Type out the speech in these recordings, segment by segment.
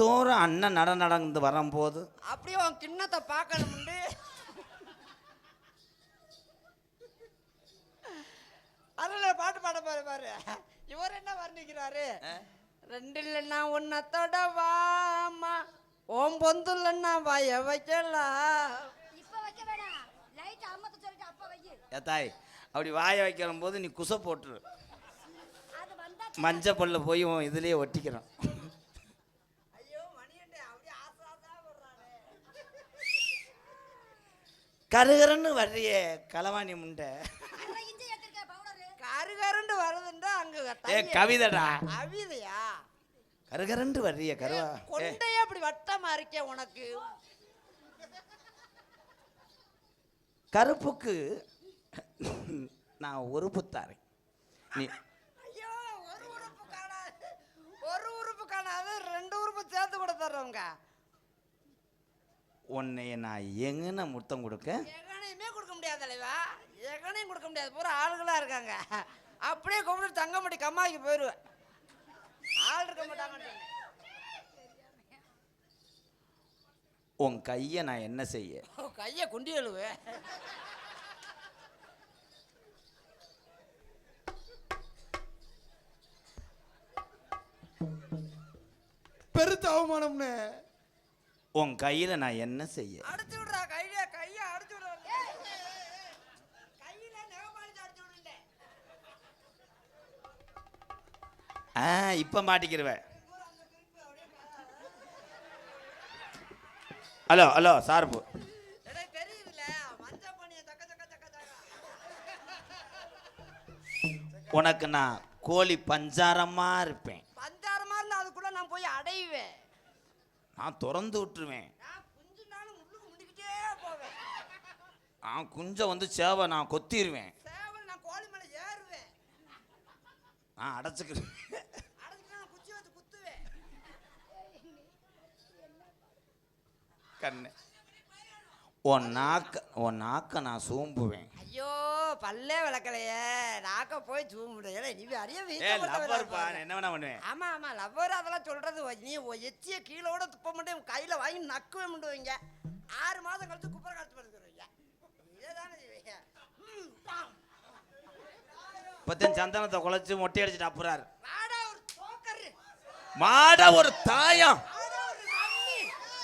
நாள்தோறும் அண்ணன் நட நடந்து வரும்போது அப்படியே உன் கிண்ணத்தை பார்க்கணும்ண்டு. அதில் பாட்டு பாட பாரு பாரு. இவர் என்ன வர்ணிக்கிறாரு? ரெண்டு இல்லைன்னா உன்னத்தோட வாமா ஓம் பொந்து இல்லைன்னா வய. வைக்கலாம் ஏத்தாய் அப்படி வாய வைக்கிற போது நீ குசை போட்டுரு. மஞ்சள் பல்ல போய் உன் இதுலயே ஒட்டிக்கிறோம். கருகரன்னு வர்றிய களவாணி முண்டை. கருகருண்டு வருதுண்டா அங்க ஏ கவிதடா. அவிதையா? கருகரண்டு வர்றிய கருவா. கொண்டையே அப்படி வட்டமா இருக்கே உனக்கு. கருப்புக்கு நான் ஒரு புத்தாரேன் நீ ஐயோ ஒரு உறுப்பு காணாது. ஒரு உறுப்பு காணாது ரெண்டு உறுப்பு சேர்த்து கூட தர்றவங்க. உன்னைய நான் எங்கன முத்தம் கொடுக்க? எகனையுமே கொடுக்க முடியாது தலைவா. எகனையும் கொடுக்க முடியாது. பூரா ஆளுகளா இருக்காங்க. அப்படியே கூப்பிட்டு தங்கம்பட்டி கம்மாய்க்கு போயிடுவேன் ஆள் இருக்க சொன்னேன். உன் கையை நான் என்ன செய்ய? கையை குண்டி எழுவு. பெருத்த அவமானம்னு. உன் கையில நான் என்ன செய்ய? அடிச்சு விடுறா கையை கையை அடிச்சு விடுறா. கையில அடிச்சு ஆ இப்ப மாட்டிக்கிருவ. ஹலோ ஹலோ சார்பு. உனக்கு நான் கோழி பஞ்சாரமா இருப்பேன். பஞ்சாரமா இருந்தா அதுக்குள்ள நான் போய் அடைவேன். நான் திறந்து விட்டுருவேன். நான் குஞ்சு வந்து சேவை நான் கொத்திடுவேன் நான் அடைச்சிக்கிறேன் கண்ணு. உன் நாக்க உன் நாக்க நான் சூம்புவேன். ஐயோ பல்லே விளக்கலையே நாக்க போய் சூம்பிடுல நீ அறிய என்ன வேணா பண்ணுவேன்? ஆமா ஆமா லவ்வர் அதெல்லாம் சொல்றது நீ எச்சிய கீழோட துப்ப மட்டும் கையில வாங்கி நக்குவே முடிவீங்க ஆறு மாதம் கழிச்சு குப்பரை கழிச்சு படுத்துருவீங்க இதேதானே செய்வீங்க. பத்தன் சந்தனத்தை குலைச்சு மொட்டை அடிச்சுட்டு அப்புறாரு. மாட ஒரு தாயம்.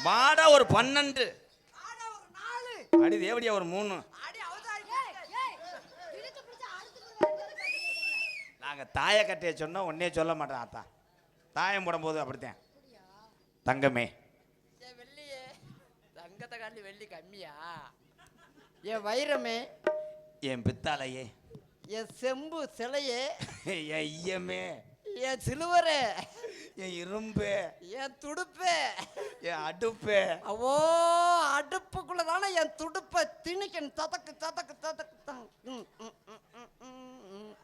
மாட ஒரு பன்னெண்டு. அடி தேவடியா ஒரு மூணு அடி அவதாரி ஏய் இழுத்து பிடிச்சு அடுத்து நாங்கள் தாயை கட்டைய சொன்னோம் ஒன்னே சொல்ல மாட்டேன் ஆத்தா. தாயம் போடும்போது அப்படித்தான். தங்கமே. வெள்ளியே. தங்கத்தை காண்டி வெள்ளி கம்மியா? என் வைரமே. என் பித்தாளையே. என் செம்பு சிலையே. என் ஐயமே. என் சிலுவரே. என் இரும்பு. என் துடுப்பே. என் அடுப்பு. அவோ அடுப்புக்குள்ள தானே என் துடுப்பை திணிக்கணும். ததக்கு ததக்கு ததக்கு தங்.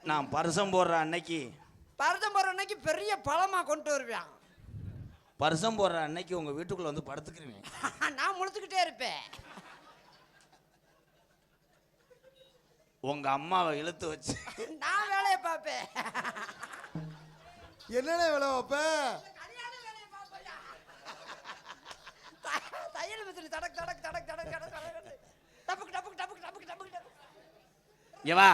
நான் பரிசம் போடுற அன்னைக்கு பரதம் போற அன்னைக்கு பெரிய பழமா கொண்டு வருவேன். பரிசம் போடுற அன்னைக்கு உங்கள் வீட்டுக்குள்ளே வந்து படுத்துக்கிறேன் நான் முழிச்சுக்கிட்டே இருப்பேன். உங்கள் அம்மாவை இழுத்து வச்சு. நான் வேலையை பார்ப்பேன். என்னென்ன வேலை வைப்ப கல்யாண வேலையை பார்ப்பேன்டா. த- தையல் மிஷின் தடக்கு தடக்கு தடக்கு தடக்கு தடக்கு தடக்கு டப்புக்கு டப்புக்கு டப்புக்கு டப்புக்கு டப்புக்கு டப்புக்கு. இங்க வா.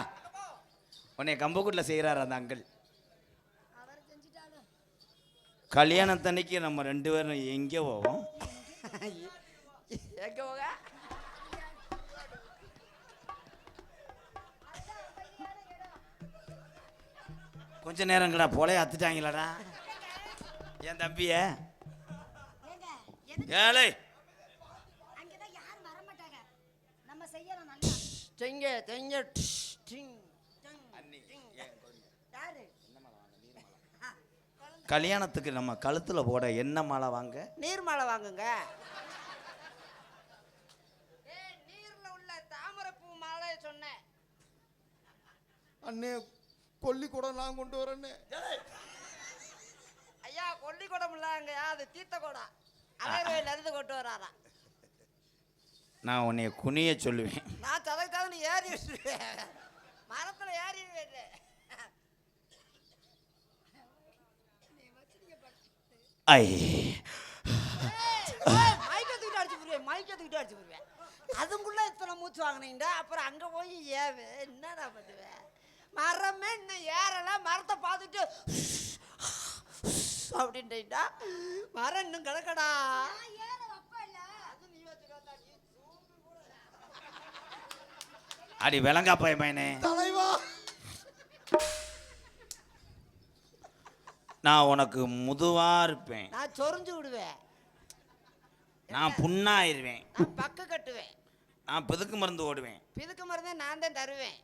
உன்னை கம்பக்கூட்டில் செய்கிறாரு அந்த அங்கிள் கல்யாணத்தன்னைக்கு நம்ம ரெண்டு பேரும் எங்கே போவோம்? எங்க போக? கொஞ்ச நேரங்கடா போலே அத்துட்டாங்களாடா. என் தம்பிய. ஏழை அங்கதான் யாரும் கல்யாணத்துக்கு நம்ம கழுத்துல போட என்ன மாலை வாங்க? நீர் மாலை வாங்குங்க. ஏய், நீர்ல உள்ள தாமரைப்பூ மாலை சொன்னேன் அண்ணே கொல்லி கூட நான் கொண்டு வரேன்னு. ஐயா கொல்லி குடம் இல்லைங்க அது தீர்த்த குடம் அலையர்வையில இருந்து கொண்டு வராரா நான் உன்னைய குனிய சொல்லுவேன். நான் ததக்கு தகுந்த ஏறி விட்டுருவேன். மரத்துல ஏறி விடுறேன் ஐ. மைக்கத்துக்கிட்ட அடிச்சு போடுவேன் மைக்கத்துக்கிட்ட அடிச்சு போடுவேன் அதுக்குள்ள இத்தனை மூச்சு வாங்கினீங்கடா அப்புறம் அங்க போய் ஏவே என்னடா பண்ணுவேன் மரமே இன்னும் ஏறலாம் மரத்தை பார்த்துட்டு அப்படின்ட்டா மரம் இன்னும் கிடக்கடா. ஏற அப்பா இல்ல அது நீ வச்சுக்கோடா, நீ அடி விளங்கா பைய பையனே. தலைவா. நான் உனக்கு முதுவா இருப்பேன். நான் சொரிஞ்சு விடுவேன். நான் புண்ணாயிருவேன். நான் பக்கு கட்டுவேன். நான் பிதுக்கு மருந்து ஓடுவேன். பிதுக்கு மருந்தே நான் தான் தருவேன்.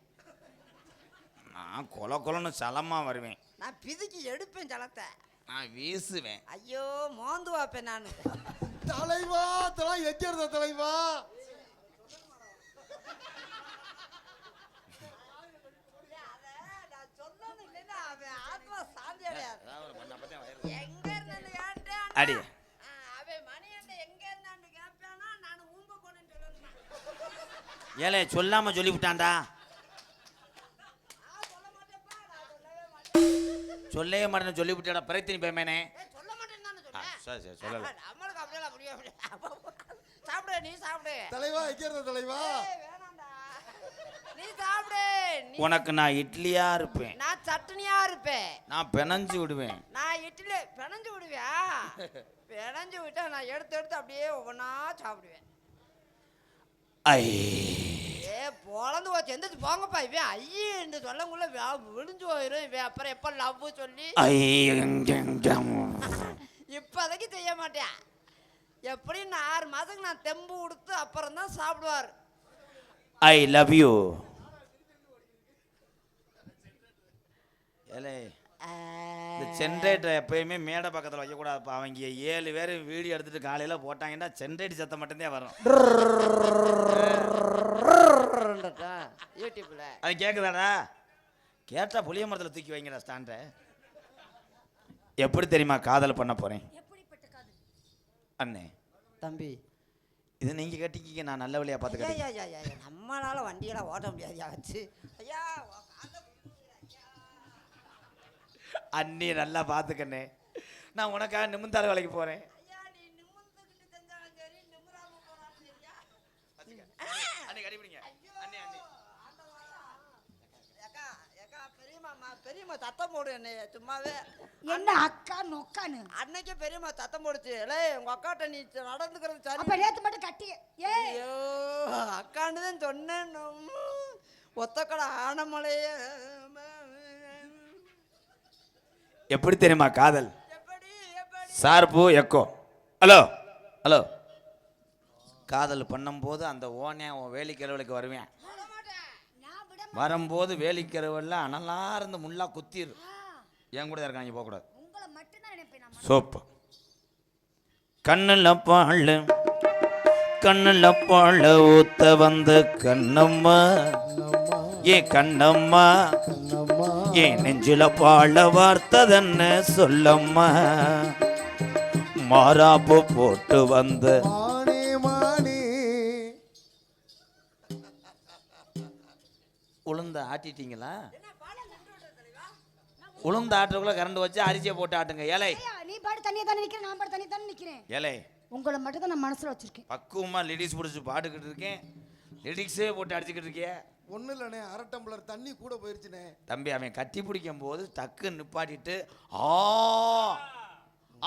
நான் கொல கொலன்னு சலமா வருவேன். நான் பிதுக்கி எடுப்பேன் ஜலத்தை நான் வீசுவேன். ஐயோ மோந்து வாப்பேன் நான். தலைவா தலா எங்க இருந்த தலைவா. சொல்லணுமா? ஏலே சொல்லாம சொல்லிவிட்டான்டா. சொல்லவே மாட்டேன். சொல்லவே மாட்டேன்னு சொல்லிவிட்டாடா பிரயத்தினி பயமேனே. சரி சரி சொல்லல. சாப்பிடு நீ சாப்பிடு. தலைவா இருந்த தலைவா. நீ சாப்பிடு. உனக்கு நான் இட்லியா இருப்பேன். நான் சட்னியா இருப்பேன். நான் பிணைஞ்சு விடுவேன். நான் இட்லி பிணைஞ்சு விடுவியா? பிணைஞ்சு விட்டா நான் எடுத்து எடுத்து அப்படியே ஒவ்வொன்றா சாப்பிடுவேன். ஐ. ஏ பொழந்து போச்சு. எந்திரிச்சு போங்கப்பா இவன். ஐயே என்று சொல்லக்குள்ள விழுந்து போயிடும் இவன் அப்புறம் எப்போ லவ் சொல்லி. இப்போதைக்கு செய்ய மாட்டேன். எப்படி நான் ஆறு மாதத்துக்கு நான் தெம்பு கொடுத்து அப்புறம் தான் சாப்பிடுவார். I love you. ஏலே இந்த ஜென்ரேட்டர் எப்பயுமே மேடை பக்கத்தில் வைக்கக்கூடாதுப்பா. அவங்க ஏழு பேர் வீடியோ எடுத்துட்டு காலையில் போட்டாங்கன்னா ஜென்ரேட்டர் சத்தம் மட்டும்தான் வரும். யூடியூப்ல அது கேட்குதாடா கேட்டால் புளிய மரத்தில் தூக்கி வைங்கடா ஸ்டாண்டை எப்படி தெரியுமா காதல் பண்ண போகிறேன் அண்ணே தம்பி இது நீங்கள் கட்டிக்கிங்க நான் நல்ல வழியாக பார்த்து ஐயா கட்டிக்க ஐயா ஐயா ஐயா நம்மளால வண்டியெல்லாம் ஓட்ட முடியாது வச்சு ஐயா அண்ணி நல்லா பார்த்துக்கண்ணே நான் உனக்காக நிமிந்தார வேலைக்கு போகிறேன் பெரியம்மா பெரியம்மா சத்தம் போடு சும்மாவே. என்ன அக்கா நொக்கான்னு அன்னைக்கே பெரியம்மா சத்தம் போடுச்சு. லே உங்க அக்காட்ட நீ நடந்துக்கிறது அப்ப சரி நேத்து மட்டும் கட்டி. ஏய் ஐயோ அக்கான்னு தான் சொன்னேன் ஒத்தக்கடை ஆனமலையே. எப்படி தெரியுமா காதல்? சார்பு எக்கோ ஹலோ ஹலோ காதல் பண்ணும்போது அந்த ஓனே உன் வேலிக்கரவலுக்கு வருவேன். வரும்போது வேலிக்கரவல்ல அனலா இருந்து முள்ளா குத்திரு. என் கூட இருக்காங்க போகக்கூடாது. சோப்பு. கண்ணுல பால் கண்ணுல பால் ஊத்த வந்த கண்ணம்மா. ஏ கண்ணம்மா. ஏ நெஞ்சில பாழ வார்த்ததன்னு சொல்லம்மா? மாறாப்பு போட்டு வந்த உளுந்த ஆட்டிட்டீங்களா? உளுந்த ஆட்டுறதுக்குள்ள கரண்ட் வச்சு அரிசியை போட்டு ஆட்டுங்க. ஏலை. ஐயா, நீ பாடு தனியா தானே நிக்கிறேன் நான் பாடு தனியா தானே நிக்கிறேன். ஏலை. உங்களை மட்டும் தான் நான் மனசுல வச்சிருக்கேன். பக்குவமா லிடிக்ஸ் பிடிச்சி பாட்டுக்கிட்டு இருக்கேன். லிடிக்ஸே போட்டு அடிச்சுக்கிட்டு இருக்கியே. ஒன்றும் இல்லைண்ணே அரை டம்ளர் தண்ணி கூட போயிருச்சுண்ணே. தம்பி அவன் கட்டி பிடிக்கும் போது டக்கு நிப்பாட்டிட்டு ஆ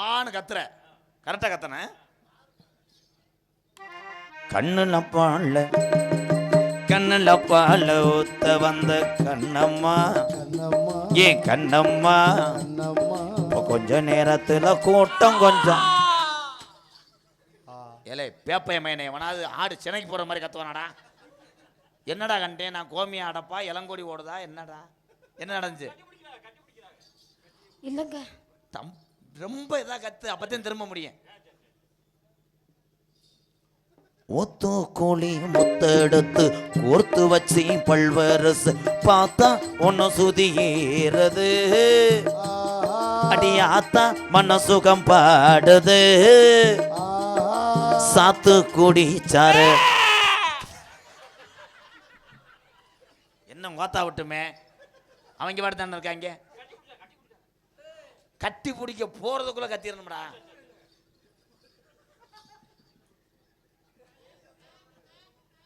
ஆன்னு கத்துற. கரெக்டா கத்தன? கண்ணுல பால கண்ணுல பால ஊத்த வந்த கண்ணம்மா. கண்ணம்மா. ஏ கண்ணம்மா? கண்ணம்மா. கொஞ்ச நேரத்துல கூட்டம் கொஞ்சம். ஏலே பேப்பைய மயனே எவனாவது ஆடு சினைக்கு போற மாதிரி கத்துவானாடா. என்னடா கண்டேன்? நான் கோமி ஆடப்பா இளங்கோடி ஓடுதா? என்னடா? என்ன நடந்துச்சு? இல்லங்க. தம் ரொம்ப இதா கத்து. அப்பதான் திரும்ப முடியும். ஒத்து கோழி முத்தெடுத்து கோர்த்து வச்சு பல்வரசு பார்த்தா ஒன்னு சுதி ஏறது அடியாத்தா மன சுகம் பாடுது சாத்து குடிச்சாரு. இன்னும் கோத்தா விட்டுமே? அவங்க பாட்டு தானே இருக்காங்க கட்டி பிடிக்க போறதுக்குள்ள கத்திடணும்டா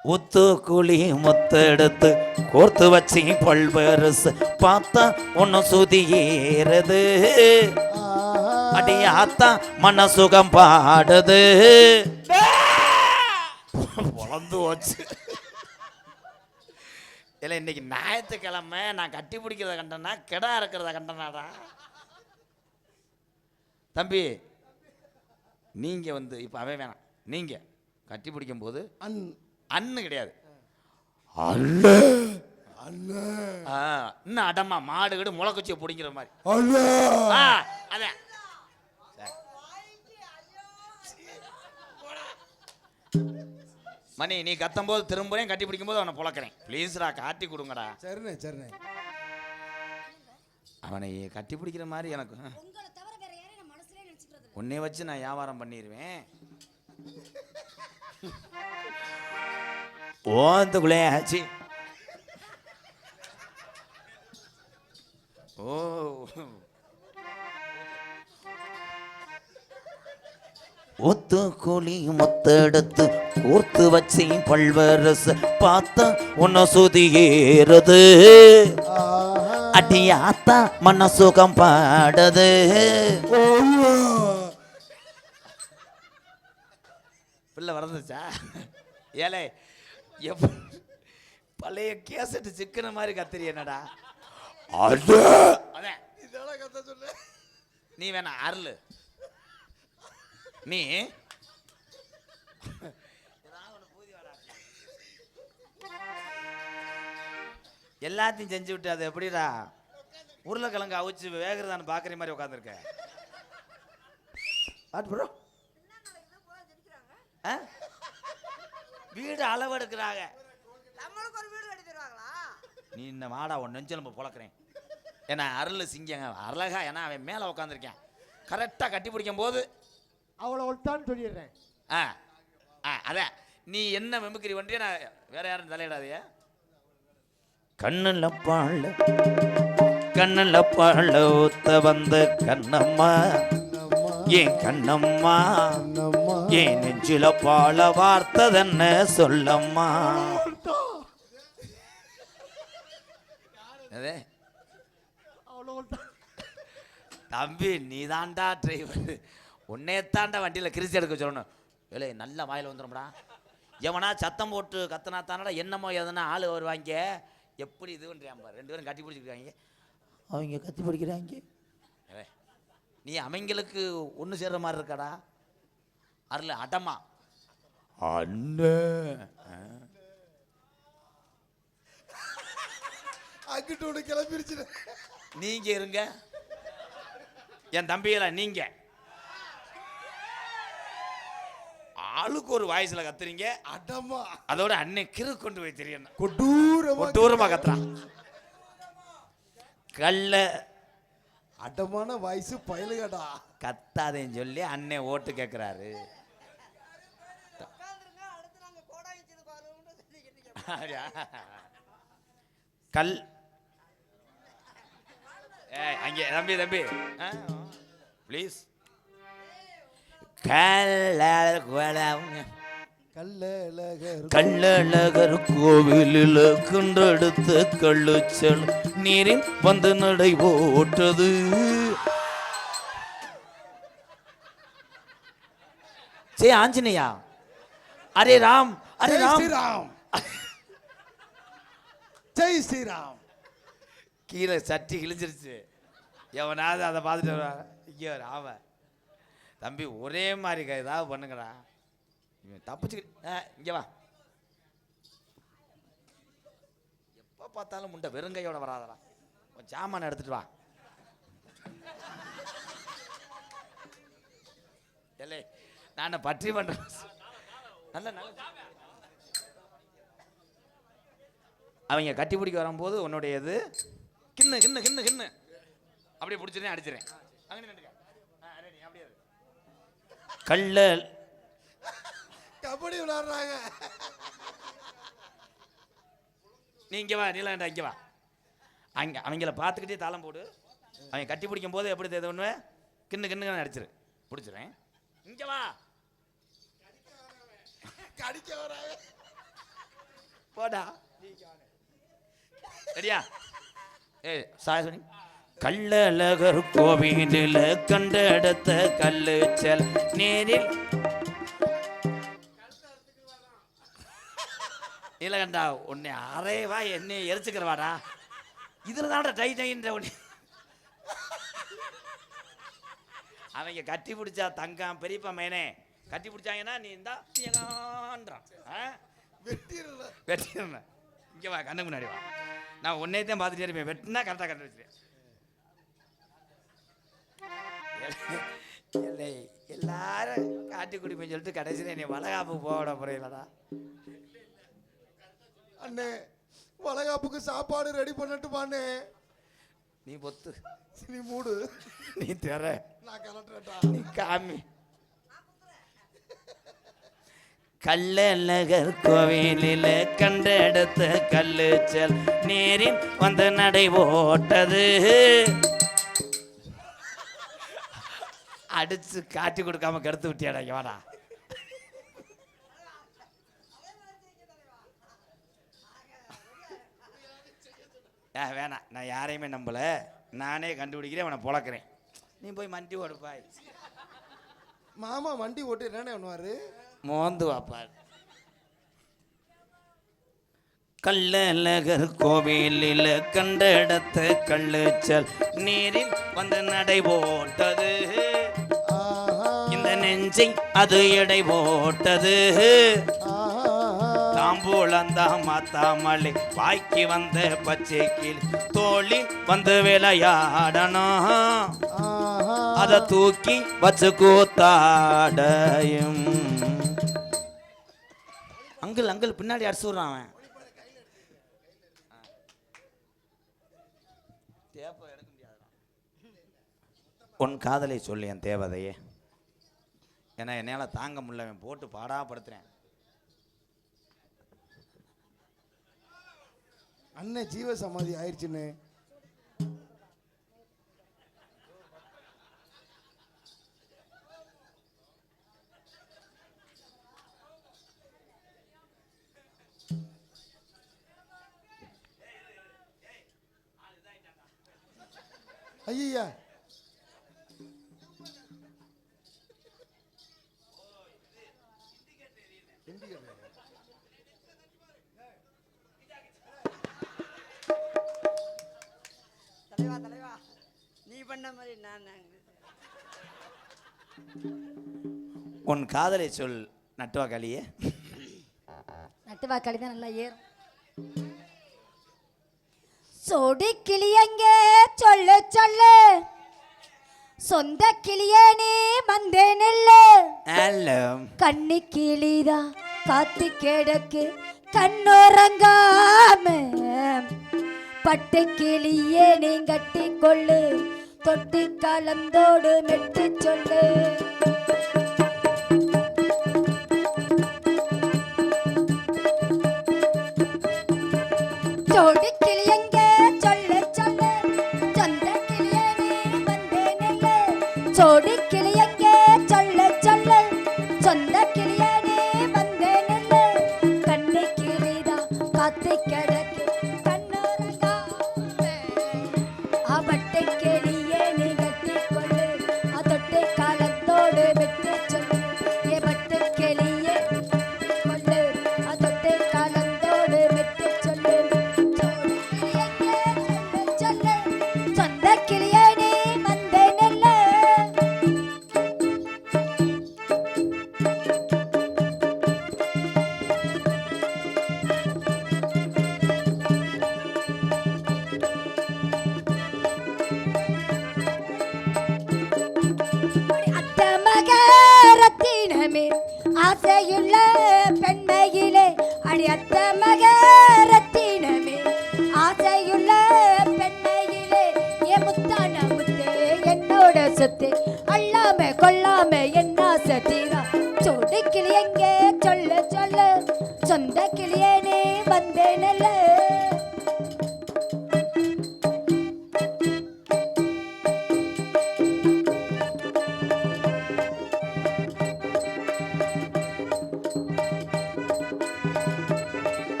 ஒத்து குழி முத்தெடுத்து கோர்த்து வச்சு பல்வரசு பார்த்தா ஒன்று சுதி ஏறுது அடியாத்தா மன சுகம் பாடுது. வளர்ந்து வச்சு இல்லை இன்னைக்கு ஞாயிற்றுக்கிழமை நான் கட்டி பிடிக்கிறத கண்டனா கெடா இருக்கிறத கண்டனாடா. தம்பி நீங்க வந்து இப்போ அவன் வேணாம். நீங்க கட்டி பிடிக்கும் போது அன். அண்ணு கிடையாது. அண்ணன் ஆ, இன்னும் அடமா மாடு கீடு முளைக்குச்சியை பிடிங்கிற மாதிரி. அண்ணன் அதான். மணி நீ கத்தும் போது திரும்புறேன் கட்டி பிடிக்கும் போது அவனை புழக்கிறேன். ப்ளீஸ்டா காட்டி கொடுங்கடா. சரிண்ணே சரிண்ணே. அவனை கட்டி பிடிக்கிற மாதிரி எனக்கு உங்களை தவிர வேற யாரையும் நான் மனசுலயே நினைச்சுக்கிறது இல்ல. உன்னை வச்சு நான் வியாபாரம் பண்ணிடுவேன் ஓந்துக்குள்ளே ஆச்சு. ஓ. ஒத்து குழி மொத்தெடுத்து கூர்த்து வச்சு பல்வரசு பார்த்தா உன்னை சுதி ஏறுது. அடியாத்தா மன சுகம் பாடுது. பிள்ளை வளர்ந்துச்சா ஏலே எப்ப பழைய கேசட்டு சிக்கன மாதிரி கத்திரி என்னடா? அதான் இதெல்லாம் கத்த சொல்லு. நீ வேணா அருள். நீ எல்லாத்தையும் செஞ்சு விட்டு அது எப்படிடா? உருளைக்கிழங்கு அவிச்சு வேகிறதான்னு பார்க்குற மாதிரி உட்காந்துருக்க ப்ரோ வீடு அளவெடுக்கிறாங்க. நம்மளுக்கு ஒரு வீடு கட்டி தருவாங்களா? நீ இந்த மாடா உன் நெஞ்சு நம்ம புழக்கிறேன் ஏன்னா அருள் சிங்கங்க அழகா ஏன்னா அவன் மேலே உட்காந்துருக்கேன் கரெக்டாக கட்டி பிடிக்கும் போது அவளை ஒட்டான்னு சொல்லிடுறேன். ஆ ஆ அதான். நீ என்ன மெமுக்கிரி பண்ணிய நான் வேற யாரும் தலையிடாதே கண்ணில் பாழ கண்ணில் பாழ ஊத்த வந்த கண்ணம்மா. அண்ணம்மா ஏன் கண்ணம்மா? அண்ணம்மா ஏன் நெஞ்சில பாழ வார்த்ததென்ன சொல்லம்மா? அதே தம்பி நீ தாண்டா டிரைவர் உன்னே தாண்டா வண்டியில் கிரிசி எடுக்க சொல்லணும். ஏலே நல்ல வாயில் வந்துடும்டா எவனா சத்தம் போட்டு கத்தனா தானடா என்னமோ எதனா ஆள் வருவாங்க. எப்படி இது பண்ணுறான் பாரு ரெண்டு பேரும் கட்டி பிடிச்சிருக்காங்க. அவங்க கத்தி பிடிக்கிறாங்க. நீ அவங்களுக்கு ஒன்று சேர்ற மாதிரி இருக்காடா? அருள் அடமா. அண்ணன் அங்கிட்டு கிளம்பிருச்சு நீங்க இருங்க. என் தம்பிகள நீங்க. ஆளுக்கு ஒரு வாய்ஸ்ல கத்துறீங்க. அடம்மா அதோட அன்னை கிறு கொண்டு போய் தெரியும் கொடூரமா ஒட்டூரமா கத்துறான் கல்ல அடமான வயசு பயலுகடா. கத்தாதேன்னு சொல்லி அண்ணன் ஓட்டு கேட்குறாரு கல். ஏய் அங்கே தம்பி தம்பி. ப்ளீஸ் கள்ளழகர் கோவிலில் கண்டெடுத்த கள்ளுச்சல் நீரில் வந்து நடை போட்டது சே ஆஞ்சநேயா. அரே ராம் அரே ராம். ஸ்ரீராம். ஜெய் ஸ்ரீராம். கீழே சட்டி கிழிஞ்சிருச்சு. எவனாவது அதை பார்த்துட்டு ஐயோ ராம. தம்பி ஒரே மாதிரி க- ஏதாவது பண்ணுங்கடா. இவன் தப்பிச்சு இங்கே வா. எப்போ பார்த்தாலும் முண்டை வெறுங்கையோட வராதடா. உன் சாமான எடுத்துட்டு வா. இல்லை நான் பற்றி பண்ணுறேன் நல்ல நல்ல அவங்க கட்டி பிடிக்க வரும்போது உன்னுடைய இது கிண்ணு கிண்ணு கிண்ணு கிண்ணு. அப்படியே பிடிச்சிருந்தேன் அடிச்சிடறேன் அங்கே நின்னுக்க. ஆ, ready, அப்படியே இரு. கள்ளல். கபடி விளையாடுறாங்க நீ இங்கே வா நீலாண்டா இங்கே வா. அங்கே அவங்கள பார்த்துக்கிட்டே தாளம் போடு. அவங்க கட்டி பிடிக்கும் போது எப்படி இது பண்ணுவேன் கிண்ணு கிண்ணு அடிச்சிரு. பிடிச்சிடுறேன் இங்கே வா. கடிக்க வராங்க. போடா. ரெடியா? ஏய் சாயசனி கள்ளழகர் கோவிலில் கண்டெடுத்த கல்லு செல் நேரில். இல்லைகண்டா உன்னை அரைவா என்னை எரிச்சுக்கிறவாடா. இதில் தான்டா டை டைன்ற உன்னை. அவங்க கட்டி பிடிச்சா தங்கம் பெரியப்பா மேனே. கட்டி பிடிச்சாங்கன்னா நீ இந்தா வெட்டிடல. வெட்டிடுறேன் இங்கே வா கண்ணுக்கு முன்னாடி வா. நான் உன்னையே தான் பார்த்துட்டே இருப்பேன். வெட்டினா கரெக்டாக கண்டு இல்லை எல்லாரும் காட்டி குடிப்பேன்னு சொல்லிட்டு கடைசியில் என்னை வளகாப்பு போட போறீங்களடா அண்ணே வளகாப்புக்கு சாப்பாடு ரெடி பண்ணட்டுமாண்ணே நீ பொத்து. நீ மூடு. நீ தர. நான் கலட்டுறேன்டா. நீ காமி. கள்ளழகர் கோவிலில் கண்டெடுத்த கல்லு செல் நேரில் வந்து நடை ஓட்டது. அடிச்சு காட்டி கொடுக்காம கெடுத்து விட்டியாடா வாடா. ஏ வேணாம். நான் யாரையுமே நம்பல. நானே கண்டுபிடிக்கிறேன் அவனை பொழக்கிறேன். நீ போய் மண்டி ஓடுப்பாய் மாமா வண்டி ஓட்டி என்னண்ணே பண்ணுவாரு? மோந்து வாப்பா கள்ளழகர் கோவிலில் கண்டெடுத்த கள்ளுச்சல் நீரில் வந்து நடை போட்டது. சிங் நெஞ்சை அது எடை போட்டது. தாம்பூலந்த மாத்தாமலை வாய்க்கு வந்த பச்சை கிளி தோழி வந்து விளையாடணும். ஆஹா அத தூக்கி வச்சு கூத்தாடையும். அங்கிள் அங்கிள் பின்னாடி அடிச்சுடுறான் அவன். உன் காதலை சொல்லி என் தேவதையே. ஏன்னா என்னால் தாங்க முடியல அவன் போட்டு பாடாப்படுத்துறேன் அண்ணன் ஜீவ சமாதி ஆயிடுச்சுன்னு ஐயா தலைவா தலைவா. நீ பண்ண மாதிரி நான் நாங்க. உன் காதலை சொல் நட்டுவா களியே நட்டுவாக்காளி தான் நல்லா ஏறும். சொடி கிளியங்க சொல்லு சொல்லு. சொந்த கிளியே நீ வந்தே நெல்லு. ஹலோ. கண்ணி கிளிதா காத்து கிடக்கு கண்ணுறங்காம பட்டு கிளியே நீ கட்டி கொள்ளு. தொட்டி கலந்தோடு மெட்டு சொல்லு.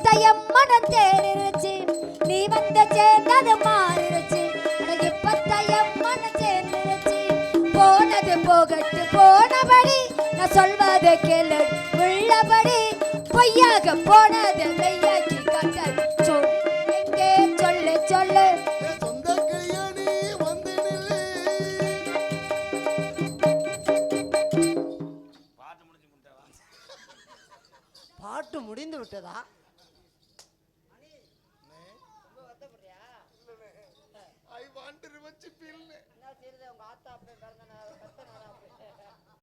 இப்பத்தையம் மனம் நீ வந்து சேர்ந்தது மாறிடுச்சு. சேர்ந்துருச்சு போனது போகட்டு போனபடி நான் கேளு. உள்ளபடி பொய்யாக போனது மெய்யாக்கி காட்டாது சொல்லு எங்கே சொல்லு சொல்லு. பாட்டு பாட்டு முடிந்து விட்டதா?